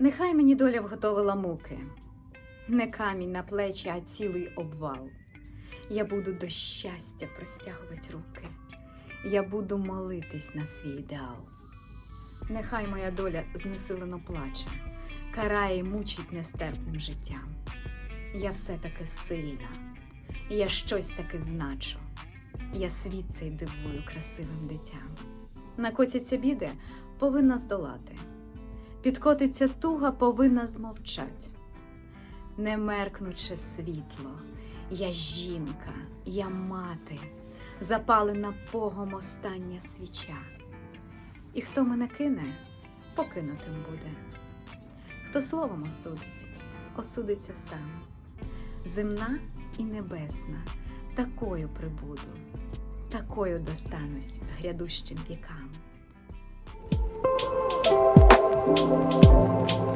Нехай мені доля вготовила муки, не камінь на плечі, а цілий обвал. Я буду до щастя простягувати руки, я буду молитись на свій ідеал. Нехай моя доля знесилено плаче, карає й мучить нестерпним життям. Я все-таки сильна, я щось таки значу. Я світ цей дивую красивим дитям. Накотяться біди, повинна здолати. Підкотиться туга, повинна змовчать. Не меркнуче світло, я жінка, я мати, запалена Богом остання свіча. І хто мене кине, покинутим буде. Хто словом осудить, осудиться сам. Земна і небесна, такою прибуду, такою достанусь грядущим вікам. Thank you.